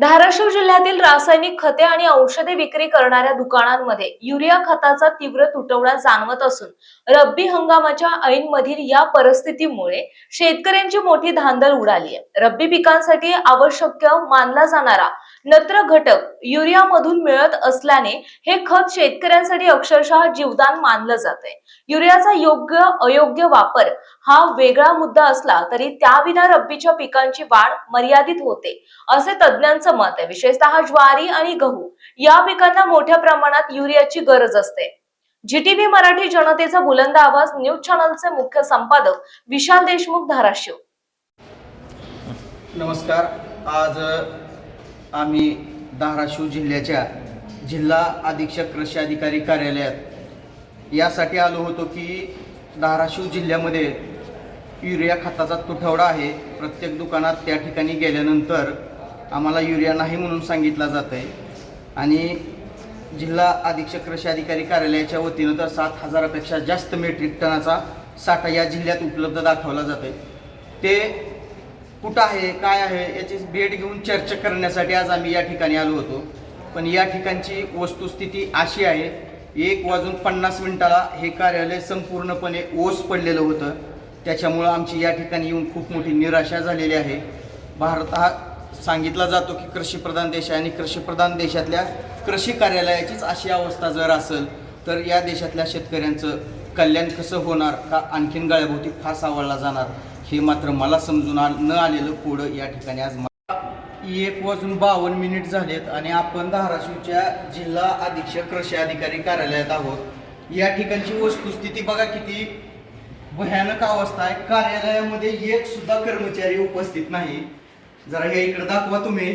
धाराशिव जिल्ह्यातील रासायनिक खते आणि औषधे विक्री करणाऱ्या दुकानांमध्ये युरिया खताचा तीव्र तुटवडा जाणवत असून रब्बी हंगामाच्या ऐनमधील या परिस्थितीमुळे शेतकऱ्यांची मोठी धांदल उडाली आहे. रब्बी पिकांसाठी आवश्यक मानला जाणारा नत्र घटक युरिया मधून मिळत असल्याने हे खत शेतकऱ्यांसाठी अक्षरशः जीवदान मानलं जातंय. युरियाचा योग्य अयोग्य वापर हा वेगळा मुद्दा असला तरी त्याविना रब्बीच्या पिकांची वाढ मर्यादित होते असे तज्ज्ञांचं मत आहे. विशेषतः ज्वारी आणि गहू या पिकांना मोठ्या प्रमाणात युरियाची गरज असते. जीटीव्ही मराठी जनतेचा बुलंद आवाज न्यूज चॅनलचे मुख्य संपादक विशाल देशमुख धाराशिव. नमस्कार. आज आम्ही धाराशिव जिल्ह्याच्या जिल्हा अधीक्षक कृषी अधिकारी कार्यालयात यासाठी आलो होतो की धाराशिव जिल्ह्यामध्ये युरिया खताचा तुटवडा आहे. प्रत्येक दुकानात त्या ठिकाणी गेल्यानंतर आम्हाला युरिया नाही म्हणून सांगितलं जातं आहे आणि जिल्हा अधीक्षक कृषी अधिकारी कार्यालयाच्या वतीनं तर सात हजारापेक्षा जास्त मेट्रिक टनाचा साठा या जिल्ह्यात उपलब्ध दाखवला जातो आहे ते कुठं आहे काय आहे याची भेट घेऊन चर्चा करण्यासाठी आज आम्ही या ठिकाणी आलो होतो. पण या ठिकाणची वस्तुस्थिती अशी आहे एक वाजून पन्नास मिनिटाला हे कार्यालय संपूर्णपणे ओस पडलेलं होतं. त्याच्यामुळं आमची या ठिकाणी येऊन खूप मोठी निराशा झालेली आहे. भारत हा सांगितला जातो की कृषीप्रधान देश आहे आणि कृषीप्रधान देशातल्या कृषी कार्यालयाचीच अशी अवस्था जर असेल तर या देशातल्या शेतकऱ्यांचं कल्याण कसं होणार का आणखीन गळ्याभोवती फास आवडला जाणार? हे मात्र मला समजून न आलेलं पुढं या ठिकाणी आज मला एक वाजून बावन्न मिनिट झालेत आणि आपण धाराशिवच्या जिल्हा अधीक्षक कृषी अधिकारी कार्यालयात आहोत. या ठिकाणची वस्तुस्थिती बघा किती भयानक अवस्था आहे. कार्यालयामध्ये एक सुद्धा कर्मचारी उपस्थित नाही. जरा हे इकडे दाखवा तुम्ही.